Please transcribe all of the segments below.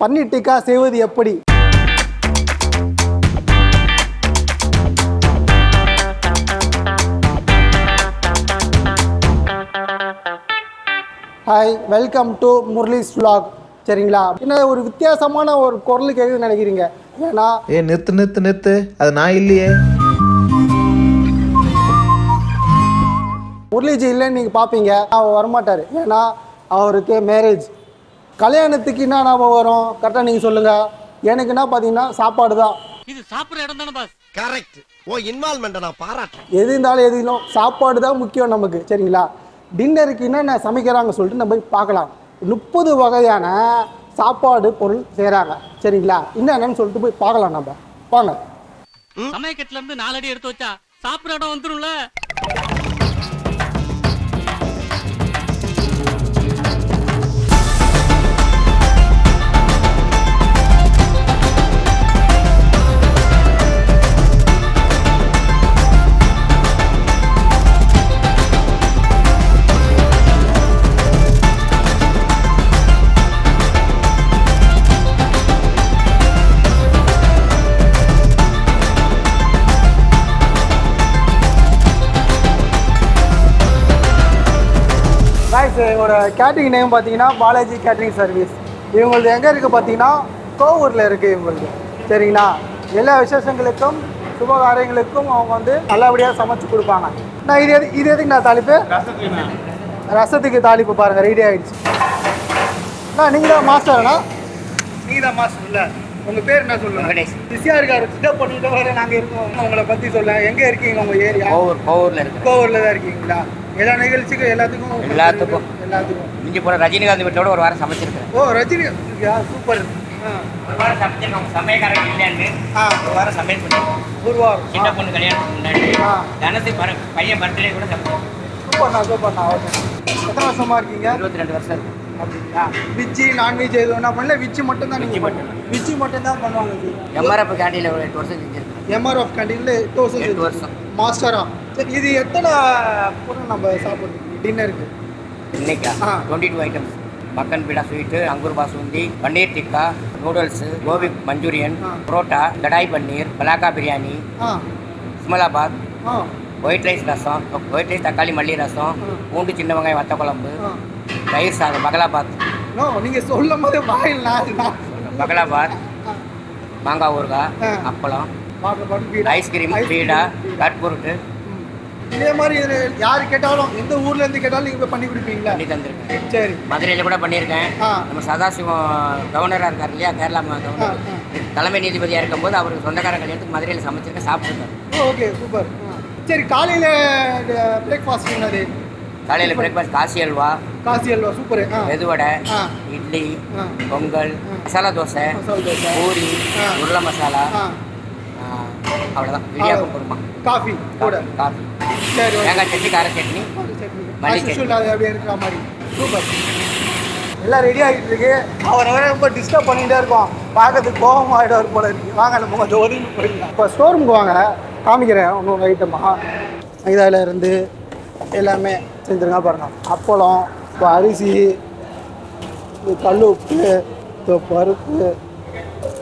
பன்னீர் டிக்கா செய்வது எப்படி? Hi welcome to Murali's vlog. சரிங்களா? என்ன ஒரு வித்தியாசமான ஒரு குரல் கேட்குதுன்னு நினைக்கிறீங்க? ஏன்னா ஏ நிறுத்து நிறுத்து நிறுத்து. அது நான் இல்லையே. முரளிஜி இல்லைன்னு நீங்கள் பார்ப்பீங்க அவர் வரமாட்டார். ஏன்னா அவருக்கு மேரேஜ் கல்யாணத்துக்கு என்ன ஞாபகம் வரும்? கரெக்டாக நீங்கள் சொல்லுங்கள் எனக்கு என்ன பார்த்தீங்கன்னா சாப்பாடு தான். இது சாப்பிடுற இடம் தானே பாஸ் கரெக்ட் ஓ இன்வால்மெண்ட்டை நான் பாராட்டேன் எது இருந்தாலும் எது இருந்தாலும் சாப்பாடு தான் முக்கியம் நமக்கு சரிங்களா? டின்னருக்கு என்னென்ன சமைக்கிறாங்க சொல்லிட்டு நம்ம போய் பார்க்கலாம். முப்பது வகையான சாப்பாடு பொருள் செய்கிறாங்க சரிங்களா? என்னென்னு சொல்லிட்டு போய் பார்க்கலாம் நம்ம. வாங்க. சமயக்கட்டுல இருந்து நாலடி எடுத்து வச்சா சாப்பிடுற இடம் வந்துரும்ல. இவங்களோட கேட்ரிங் நேம் பார்த்தீங்கன்னா பாலாஜி கேட்ரிங் சர்வீஸ் இவங்களது எங்கே இருக்குது பார்த்தீங்கன்னா கோவூரில் இருக்குது இவங்களுக்கு சரிங்களா? எல்லா விசேஷங்களுக்கும் சுபகாரியங்களுக்கும் அவங்க வந்து நல்லபடியாக சமைச்சு கொடுப்பாங்க. நான் இது எது இது எதுக்கு நான் தாளிப்பு ரசத்துக்கு தாளிப்பு பாருங்கள் ரெடி ஆயிடுச்சு. அண்ணா நீங்கள் தான் மாஸ்டர்ண்ணா நீங்கள் தான் மாஸ்டர் இல்லை. உங்கள் பேர் என்ன சொல்லுங்கள் வெங்கடேஷ். பிஸியாக இருக்காரு சிட்டப் பண்ணிட்டு வர நாங்கள் இருக்கோம். உங்களை பற்றி சொல்ல. எங்கே இருக்கீங்க உங்கள் ஏரியா கோவூர் கோவூர்ல இருக்கு கோவூரில் தான் இருக்கீங்களா? எல்லா நிகழ்ச்சிக்கும் எல்லாத்துக்கும் எல்லாத்துக்கும். எல்லாத்துக்கும் மிஞ்சி போன ரஜினிகாந்த் வீட்டோட ஒரு வாரம் சமைச்சிருக்கேன் ஓ ரஜினி யா சூப்பர். ஒரு வாரம் சமைச்சிருக்கோம் சமையக்காரங்க இல்லைன்னு ஆ. ஒரு வாரம் சமையல் பண்ணிருக்கோம் குருவார் சின்ன பொண்ணு கல்யாணத்துக்கு முன்னாடி. தனசு பர- பையன் பர்த்டே கூட சமைச்சோம் சூப்பர்ண்ணா சூப்பர்ண்ணா. ஓகே. எத்தனை வருஷமா இருக்கீங்க? இருபத்தி ரெண்டு வருஷம் இருக்கு. அப்படிங்களா விச்சி நான்வெஜ் எதுவும் பண்ணல? விச்சி மட்டும் தான் நீங்கள் மட்டும். விச்சி மட்டும் தான் பண்ணுவாங்க எம்ஆர்எஃப் கேண்டீன்ல ஒரு எட்டு வருஷம் செஞ்சிருக்கேன். எம்ஆர்எஃப் கேண்டீனில் எட்டு வருஷம் எட்டு வருஷம். மாஸ்டரா சரி இது எத்தனை பொருள் நம்ம சாப்பிட்றோம்? டின்னருக்கு இன்னைக்கா. Twenty two items makhan peda sweet angoor basundi paneer tikka noodles gobi Manchurian. Parotta kadai paneer பலாக்கா biryani இஸ்மலாபாத் white rice rasam white rice தக்காளி மல்லி ரசம். பூண்டு சின்ன வெங்காயம் வத்த குழம்பு தயிர் சாதம் மகளாபாத் நோ நீங்கள் சொல்லும் போது வாயில் மகளாபாத் மாங்காய் ஊறுகாய். அப்பளம் ஐஸ்கிரீம் பீடா கட்புருட்டு. இதே மாதிரி இது யார் கேட்டாலும் எந்த ஊர்ல இருந்து கேட்டாலும் நீங்க போய் பண்ணி கொடுப்பீங்களா? பண்ணி தந்திருக்கேன். சரி. மதுரையில் கூட பண்ணியிருக்கேன். நம்ம சதாசிவம் கவர்னராக இருக்கார் இல்லையா கேரளா கவர்னர். தலைமை நீதிபதியாக இருக்கும்போது அவருக்கு சொந்தக்கார கல்யாணத்துக்கு மதுரையில் சமைச்சிருக்கேன் சாப்பிட்டுருக்காரு. ஓகே சூப்பர் சரி காலையில பிரேக்ஃபாஸ்ட் என்னது? காலையில் பிரேக்ஃபாஸ்ட் காசி அல்வா. காசி அல்வா சூப்பர் மெதுவடை. இட்லி. பொங்கல். மசாலா தோசை. பூரி. உருளை மசாலா. அவ்வளோதான் இடியாப்பம் குருமா காஃபி கூட. காஃபி சரி தேங்காய் சட்னி கார சட்னி மல்லி சட்னி. அது அப்படியே இருக்கிற மாதிரி. சூப்பர். எல்லாம் ரெடி ஆகிட்டு இருக்கு. அவர் வர ரொம்ப டிஸ்டர்ப் பண்ணிகிட்டே இருக்கோம். பார்க்கறதுக்கு கோபம் ஆகிடுவார் போல இருக்கு. வாங்க நம்ம கொஞ்சம் ஒதுங்கி போயிருங்க இப்போ ஸ்டோர் ரூமுக்கு வாங்க. காமிக்கிறேன் இன்னொரு ஐட்டமா மைதால இருந்து எல்லாமே செஞ்சுருங்க பாருங்க. அப்பளம் இப்போ அரிசி கல் உப்பு இப்போ பருப்பு.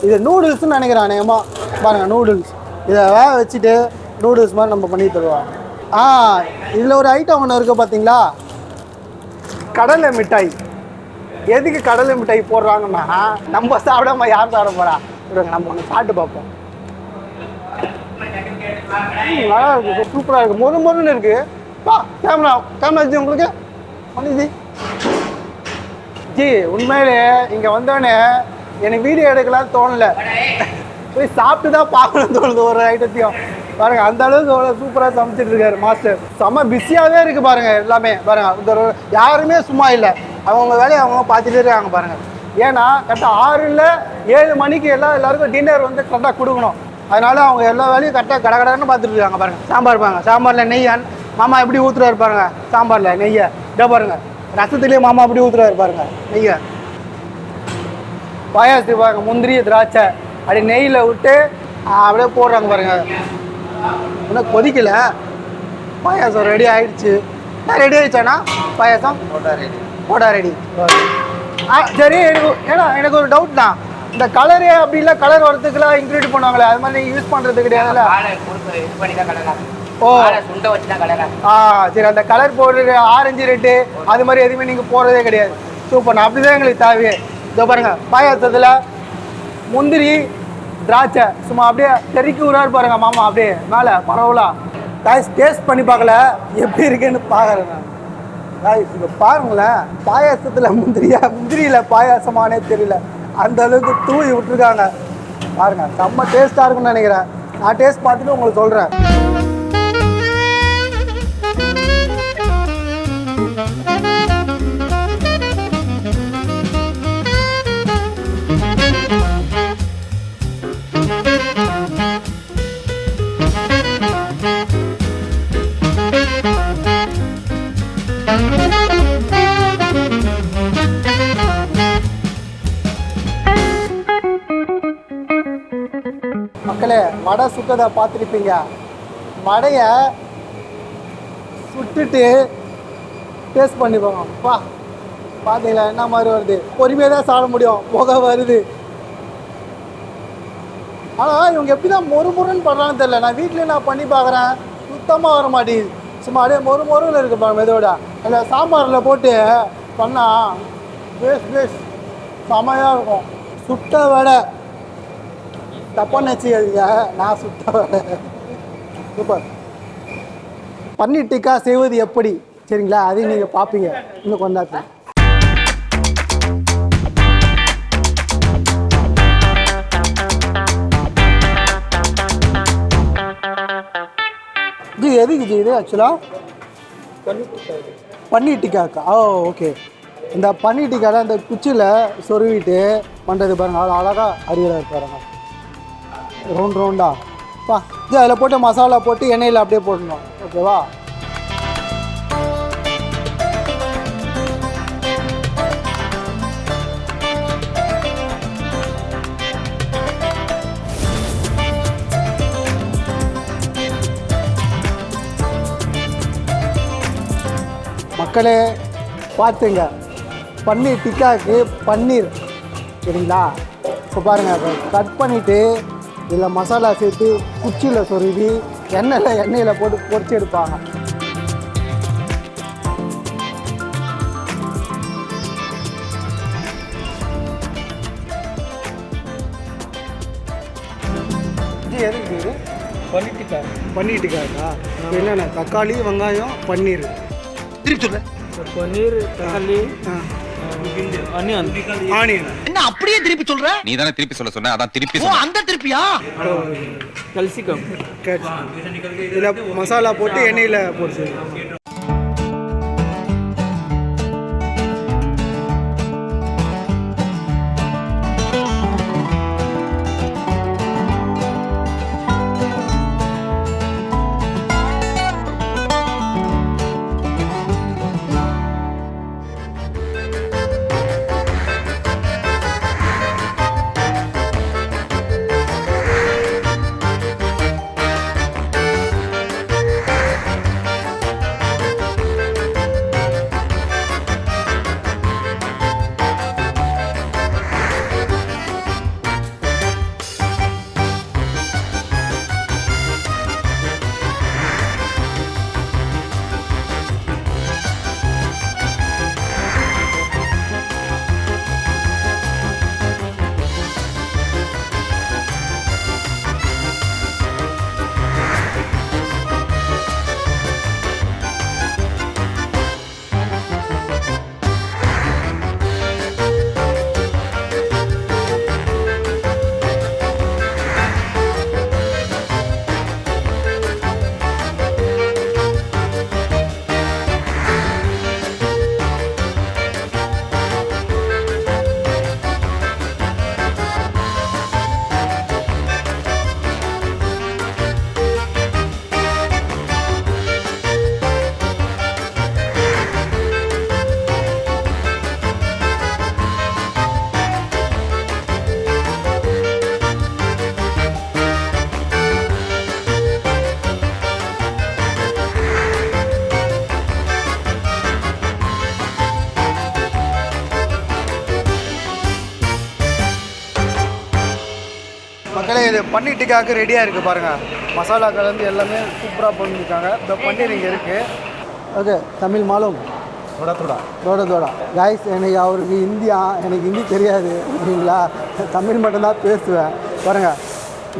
இது நூடுல்ஸ்னு நினைக்கிறேன் அநேகமாக பாருங்கள் நூடுல்ஸ் இதை வேக வச்சுட்டு நூடுல்ஸ் மாதிரி நம்ம பண்ணி தருவோம். ஆ இதில் ஒரு ஐட்டம் ஒன்று இருக்குது பார்த்தீங்களா? கடலை மிட்டாய். எதுக்கு கடலை மிட்டாய் போடுறாங்கன்னா நம்ம சாப்பிடாம யார் சாப்பிட போகிறா விடுங்க நம்ம ஒன்று சாப்பிட்டு பார்ப்போம். நல்லா இருக்கு சூப்பராக இருக்கு. மொறு மொறுன்னு இருக்கு. பா கேமரா கேமரா ஜி உங்களுக்கு வந்துச்சு ஜி உண்மையிலே இங்கே வந்தோடனே எனக்கு வீடியோ எடுக்கலாம் தோணலை. போய் சாப்பிட்டு தான் பார்க்கணும் தோணுது ஒரு ஐட்டத்தையும். பாருங்க அந்த அளவுக்கு அவ்வளோ சூப்பராக சமைச்சிட்டு இருக்காரு மாஸ்டர் செம்ம பிஸியாகவே இருக்கு பாருங்க எல்லாமே. பாருங்க இந்த யாருமே சும்மா இல்லை. அவங்க வேலையை அவங்க பார்த்துட்டே இருக்காங்க பாருங்க. ஏன்னா கரெக்டாக ஆறு இல்லை ஏழு மணிக்கு எல்லாம் எல்லாருக்கும் டின்னர் வந்து கரெக்டாக கொடுக்கணும். அதனால அவங்க எல்லா வேலையும் கரெக்டாக கடகடன்னு பார்த்துட்டு இருக்காங்க பாருங்க. சாம்பார் பாருங்க. சாம்பாரில் நெய் மாமா எப்படி ஊற்றுறாரு பாருங்க. சாம்பாரில் நெய்யை. இதோ பாருங்க ரசத்துலேயே மாமா எப்படி ஊற்றுறாரு பாருங்க. நெய்யை. பாயாசத்துக்கு பாருங்க முந்திரி திராட்சை. அப்படி நெய்யில் விட்டு அப்படியே போடுறாங்க பாருங்க. இன்னும் கொதிக்கல. பாயாசம் ரெடி ஆயிடுச்சு. ரெடி ஆயிடுச்சாண்ணா? பாயாசம்? போட்டா ரெடி போட்டா ரெடி ஆ சரி எனக்கு ஏன்னா எனக்கு ஒரு டவுட் தான். இந்த கலரு அப்படி இல்லை கலர் வரதுக்குலாம் இன்க்ளூட் பண்ணுவாங்களே அது மாதிரி நீங்கள் யூஸ் பண்ணுறது கிடையாதுல்ல? ஓ. ஆ. சரி அந்த கலர் போடுறது ஆரஞ்சு ரெட்டு அது மாதிரி எதுவுமே நீங்கள் போடுறதே கிடையாது. சூப்பர் நான் அப்படிதான் எங்களுக்கு தேவையே. இதோ பாருங்க பாயாசத்தில் முந்திரி திராட்சை சும்மா அப்படியே தெறிக்கி விடாரு பாருங்க மாமா அப்படியே மேலே பரவலா. காய்ஸ் டேஸ்ட் பண்ணி பார்க்கல. எப்படி இருக்குன்னு பார்க்குறேன் நான். காய்ஸ் இப்போ பாருங்களேன். பாயாசத்தில் முந்திரியா முந்திரியில் பாயாசமானே தெரியல. அந்த அளவுக்கு தூவி விட்டுருக்காங்க. பாருங்க செம்ம டேஸ்ட்டாக இருக்கும்னு நினைக்கிறேன். நான் டேஸ்ட் பார்த்துட்டு உங்களுக்கு சொல்கிறேன் சுட்டதை பார்த்துருப்பீங்க. மடையை சுட்டுட்டு டேஸ்ட் பண்ணி பா பார்த்தீங்களா என்ன மாதிரி வருது? பொறுமையாக தான் சாப்பிட முடியும். புகை வருது. ஆனால் இவங்க எப்படி தான் மொறு மொறுன்னு பண்ணுறாங்கன்னு தெரியல. நான் வீட்டில் நான் பண்ணி பார்க்குறேன். சுத்தமாக வர மாட்டேங்குது. சும்மா அப்படியே மொறு மொறுன்னு இருக்கு பாருங்க மெதோட அந்த சாம்பாரில் போட்டு பண்ணால் பேஸ் பேஸ் செமையாக இருக்கும். சுட்ட வடை. தப்பாக நினச்சிக்காதீங்க நான் சுத்த சூப்பர். பன்னீர் டிக்கா செய்வது எப்படி? சரிங்களா? அதையும் நீங்கள் பார்ப்பீங்க இன்னும் கொண்டாட்டம் இது எதுக்கு ஜி இது ஆக்சுவலாக பன்னீர் டிக்காக்கா? ஓ ஓகே இந்த பன்னீர் டிக்கால இந்த குச்சியில் சொருவிட்டு பண்ணுறது பாருங்கள் அவ்வளோ அழகாக அரியலாக பாருங்கள் ரவுண்ட் ரவுண்டா பா இது அதில் போட்டு மசாலா போட்டு எண்ணெயில் அப்படியே போடணும் ஓகேவா மக்களே பார்த்துங்க. பன்னீர் டிக்காக்கு பன்னீர். சரிங்களா? இப்போ பாருங்கள் கட் பண்ணிவிட்டு இதில் மசாலா சேர்த்து குச்சியில் சொருவி எண்ணெயில் எண்ணெயில் போட்டு பொரிச்சு எடுப்பாங்க. இது எதுக்கு இது? டிக்காக்கா என்னென்ன? தக்காளி வெங்காயம் பன்னீர். திருப்பி சொல்ல பன்னீர் தக்காளி ஆனியன் என்ன அப்படியே திருப்பி சொல்ற? நீ தானே திருப்பி சொல்ல சொன்ன? அதான் திருப்பி ஓ அந்த திருப்பியா? கல்சிகம். இதில் மசாலா போட்டு எண்ணெயில் போட்டு பன்னீர் டிக்காக்கு ரெடியாக இருக்குது பாருங்கள் மசாலா கலந்து எல்லாமே சூப்பராக பண்ணியிருக்காங்க இந்த பன்னீர் இங்கே இருக்குது ஓகே தமிழ் மாலும். தோடா தோடா. தோட தோடா. காய்ஸ் எனக்கு அவருக்கு இந்தியா எனக்கு ஹிந்தி தெரியாது அப்படிங்களா தமிழ் மட்டும்தான் பேசுவேன். பாருங்கள்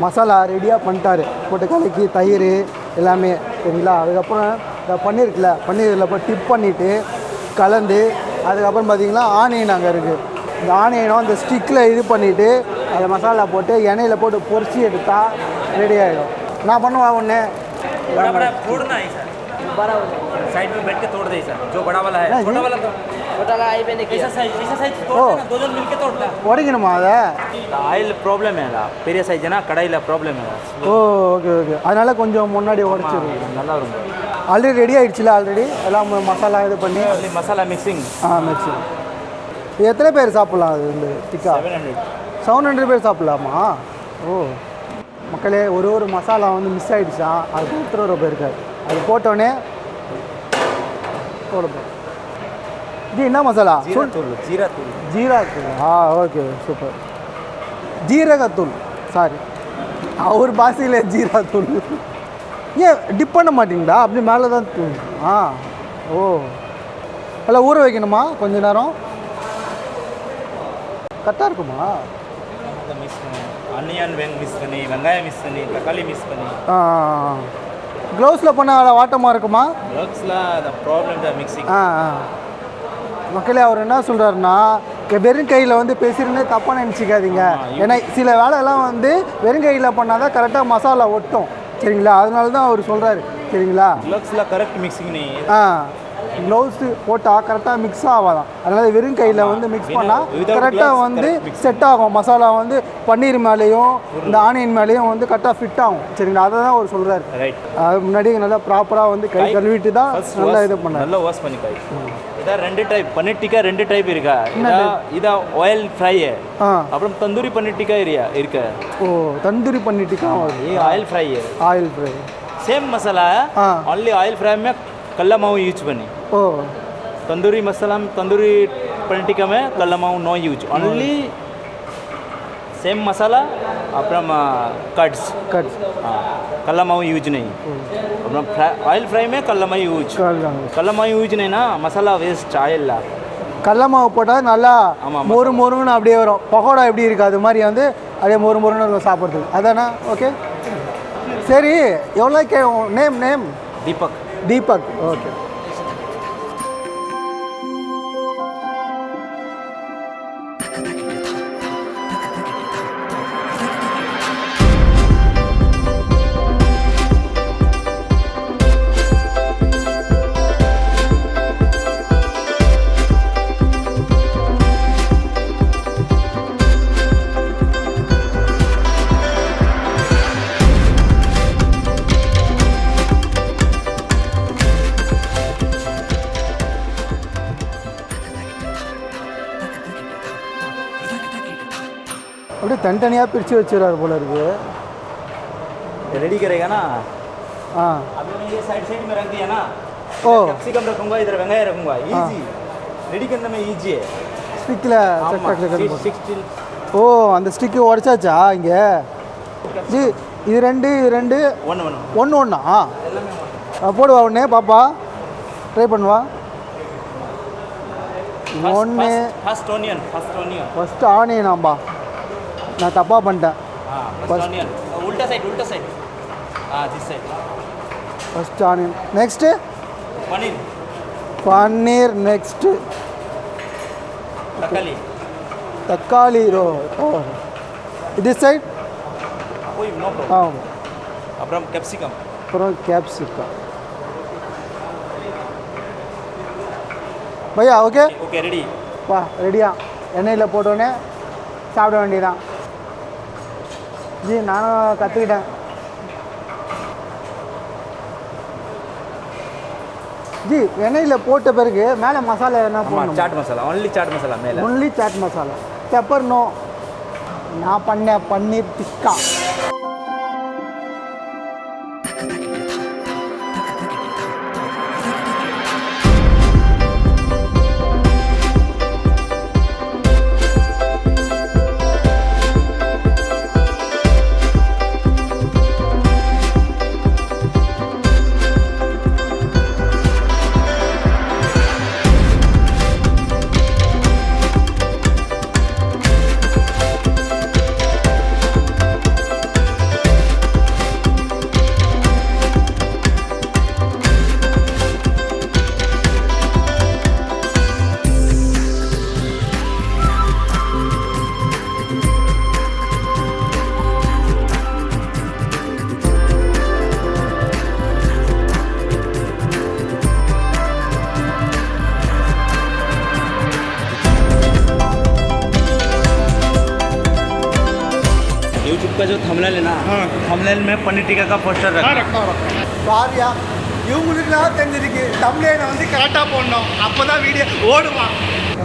மசாலா ரெடியாக பண்ணிட்டாரு. போட்டு கலக்கி தயிர் எல்லாமே சரிங்களா அதுக்கப்புறம் இந்த பன்னீர் இருக்குல்ல பன்னீர் இதில் போய் டிப் பண்ணிவிட்டு கலந்து அதுக்கப்புறம் பார்த்தீங்கன்னா ஆனியன் அங்கே இருக்குது இந்த ஆனியனும் அந்த ஸ்டிக்கில் இது பண்ணிவிட்டு அதை மசாலா போட்டு எண்ணெயில் போட்டு பொரிச்சு எடுத்தால் ரெடி ஆகிடும் நான் பண்ணுவா ஒன்று बड़ा बड़ा तोड़ना है सर बड़ा साइड में बैठ के तोड़ दे सर जो बड़ा वाला है नहीं, छोटा जी। वाला तो छोटा वाला आई मैंने ऐसा साइज ऐसा साइज ओ। तोड़ता है ना दो जन मिलके तोड़ता உடைக்கணுமா அதை ஆயில் ப்ராப்ளம் है பெரிய சைஸ்னா கடையில் ப்ராப்ளம் है ஓ ஓகே ஓகே அதனால் கொஞ்சம் முன்னாடி உடச்சிருக்கோம் நல்லா இருக்கும் ஆல்ரெடி ரெடி ஆயிடுச்சுல ஆல்ரெடி எல்லாம் ம- மசாலா இது பண்ணி only மசாலா மிக்சிங் ஆ மிக்ஸி இது எத்தனை பேர் சாப்பிட்லாம் அது இந்த tikka seven hundred seven hundred பேர் சாப்பிட்லாமா? ஓ. மக்களே ஒரு ஒரு மசாலா வந்து மிஸ் ஆகிடுச்சான் அது கொடுத்துட்டு வர போயிருக்காரு. அது போட்டோடனே போட போ. இது என்ன மசாலா? தூள் ஜீரா தூள். ஜீரா தூள். ஆ ஓகே சூப்பர் ஜீரகத்தூள். சாரி அவர் பாஷையில் ஜீரா தூள் ஏன் டிப் பண்ண மாட்டீங்களா? அப்படி மேலே தான் தூள் ஆ ஓ. எல்லாம் ஊற வைக்கணுமா? கொஞ்ச நேரம். கரெக்டாக இருக்குமா? ஆனியன் வெங் மிஸ் பண்ணி வெங்காயம் மிஸ் பண்ணி தக்காளி மிஸ் பண்ணி. ஆ க்ளவுஸில் பண்ண வாட்டமாக இருக்குமா? ட்ரக்ஸில் த ப்ராப்ளம் த மிக்சிங் ஆ மக்களே அவர் என்ன சொல்கிறாருன்னா வெறும் கையில் வந்து பேசுகிறேன்னு தப்பாக நினச்சிக்காதீங்க. ஏன்னா சில வேலையெல்லாம் வந்து வெறும் கையில் பண்ணால் தான் கரெக்டாக மசாலா ஒட்டும். சரிங்களா? அதனால தான் அவர் சொல்கிறாரு சரிங்களா? ட்ரக்ஸில் கரெக்ட் மிக்சிங் ஆ. க்ளவுஸு போட்டால் கரெக்டாக மிக்ஸ் ஆகாதான் அதனால் வெறும் கையில் வந்து மிக்ஸ் பண்ணால் without கரெக்டாக gloves, வந்து correct mix. செட் ஆகும் மசாலா வந்து பன்னீர் மேலேயும் இந்த ஆனியன் மேலேயும் வந்து கரெக்டாக ஃபிட் ஆகும் சரிங்களா அதை தான் அவர் சொல்கிறாரு ரைட் அது முன்னாடி நல்லா ப்ராப்பராக வந்து கை கழுவிட்டு தான் ஃபர்ஸ்ட் நல்லா இது பண்ணார் நல்லா வாஷ் பண்ணிக்காய் இதா ரெண்டு டைப் பன்னீர் டிக்கா ரெண்டு டைப் இருக்கா இதா இதா ஆயில் ஃப்ரை ஆ அப்புறம் தந்தூரி பன்னீர் டிக்கா ஏரியா இருக்கு ஓ தந்தூரி பண்ணிட்டு ये ऑयल फ्राई है ஆயில் ஃப்ரை सेम मसाला है हाँ। ओनली ऑयल फ्राई में कल्ला माऊ यूज बनी ஓ तंदूरी मसाला में तंदूरी पनीर टिक्का में कल्ला माऊ no use only same masala அப்புறம் கட்ஸ் கட் கடல மாவு யூஸ் नहीं அப்புறம் ஆயில் ஃப்ரை में கடல மாவு யூஸ் கடல மாவு யூஸ் नहीं ना மசாலா வேஸ்ட் ஆயில் கடல மாவு போட்டால் நல்லா ஆமா, ஆமா. மொறு மொறுன்னு அப்படியே வரும் பகோடா எப்படி இருக்கு அது மாதிரி வந்து அப்படியே மொறு மொறுன்னு இருக்கும் சாப்பிட்றதுக்கு அதானே ஓகே சரி எவ்வளோ கே நேம் நேம் दीपक Deepak okay அப்படியே தனித்தனியாக பிரித்து வச்சுறாரு போல இருக்கு रेडी करेगा ना ஆ अभी मैं ये साइड साइड में रख दिया ना ओ कैप्सिकम रखूंगा इधर वेंगाय रखूंगा इजी रेडी करने में इजी है ஸ்டிக்கில் ஆமா சக் सिक्सटीन ஓ அந்த ஸ்டிக்கு உடச்சாச்சா இங்கே ஜி இது ரெண்டு இது ரெண்டு वन वन ஒன்று ஒன்றா போடுவா ஒன்று பாப்பா ட்ரை பண்ணுவா ஒன்று first onion first onion first ஆனியனாம்பா நான் தப்பாக பண்ணிட்டேன். உல்டா சைடு உல்டா side ah this side first onion next paneer. Paneer next தக்காளி. தக்காளி ரோ ஓ. இது சைட் ஆமாம் அப்புறம் கேப்சிகம் அப்புறம் கேப்சிகம் பையா ஓகே ஓகே ரெடி வா ரெடியா எண்ணெயில் போட்டோன்னே சாப்பிட வேண்டியதான் ஜி நானும் கற்றுக்கிட்டேன் ஜி எண்ணெயில் போட்ட பிறகு மேலே மசாலா என்ன போடணும்? சாட் மசாலா ஒன்லி சாட் மசாலா மேல. Only chaat masala pepper no நான் பண்ண பன்னீர் டிக்கா यूट्यूब का जो थंबनेल है ना हाँ। थंबनेल में पनीर टिक्का का पोस्टर रखा சாரியா இவங்களுக்குலாம் தெரிஞ்சிருக்கு தமிழனை வந்து கரெக்டாக போடணும் அப்போ தான் வீடியோ ஓடுவான்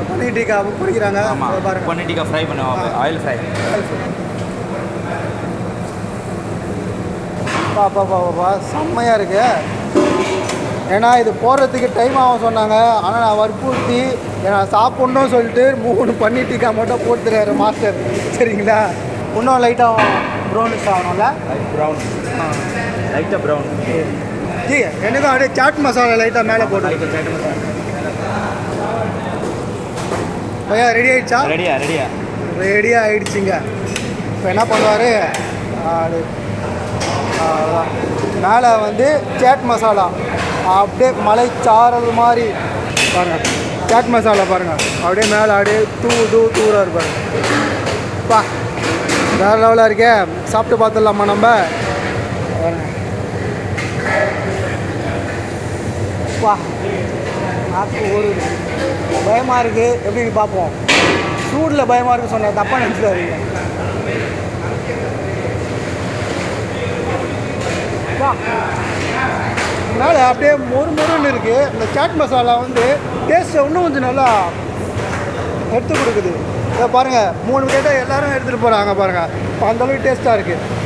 பன்னீர் டீக்கா பிடிக்கிறாங்க ஆமாம் பாருங்க पनीर टिक्का फ्राई बना हुआ है ऑयल फ्राई பா பா பா பா, பா செம்மையாக இருக்கு ஏன்னா இது போடுறதுக்கு டைம் ஆகும் சொன்னாங்க ஆனால் நான் வற்புறுத்தி நான் சாப்பிட்ணுன்னு சொல்லிட்டு மூணு பன்னீர் டீக்கா மட்டும் போட்டுறாரு மாஸ்டர் சரிங்களா இன்னும் லைட்டாக ப்ரௌனிஷ் ஆகணும்ல? லைட் ப்ரௌன் லைட்டாக ப்ரௌன் ஜி எனக்கும் அப்படியே சாட் மசாலா லைட்டாக மேலே போட்டு சாட் மசாலா ஐயா ரெடி ஆயிடுச்சா? ரெடியா ரெடியா ரெடியாக ஆயிடுச்சுங்க. இப்போ என்ன பண்ணுவார்? மேலே வந்து சாட் மசாலா அப்படியே மலை சாரல் மாதிரி. பாருங்கள் சாட் மசாலா பாருங்கள் அப்படியே மேலே அப்படியே தூ தூ தூராக இருப்பாரு பா. வேறு லெவலாக இருக்கே. சாப்பிட்டு பார்த்துடலாமா நம்ம? வா. நாக்கு ஒரு பயமாக இருக்குது எப்படின்னு பார்ப்போம். சூடில் பயமாக இருக்கு சொன்ன தப்பாக நினச்சிடாதீங்க வா. மேலே அப்படியே மொறு மொறுன்னு இருக்குது இந்த சாட் மசாலா வந்து டேஸ்ட்டை இன்னும் கொஞ்சம் நல்லா எடுத்து கொடுக்குது. இதை பாருங்கள் மூணு கேட்டால் எல்லாரும் எடுத்துகிட்டு போகிறாங்க பாருங்கள் இப்போ அந்தளவுக்கு டேஸ்ட்டாக இருக்குது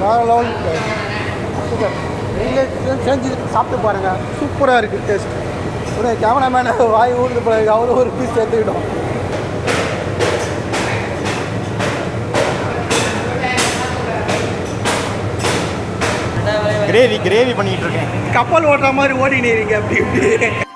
வேறு லெவல் சூப்பர் நீங்களே செஞ்சு சாப்பிட்டு பாருங்கள் சூப்பராக இருக்குது டேஸ்ட் உடனே கேமராமேனை வாய் ஊர்ந்து போய் அவரும் ஒரு பீஸ் சேர்த்துக்கிட்டோம் கிரேவி கிரேவி பண்ணிட்டு இருக்கேன். கப்பல் ஓட்டுற மாதிரி ஓடினீங்க அப்படி இப்படி.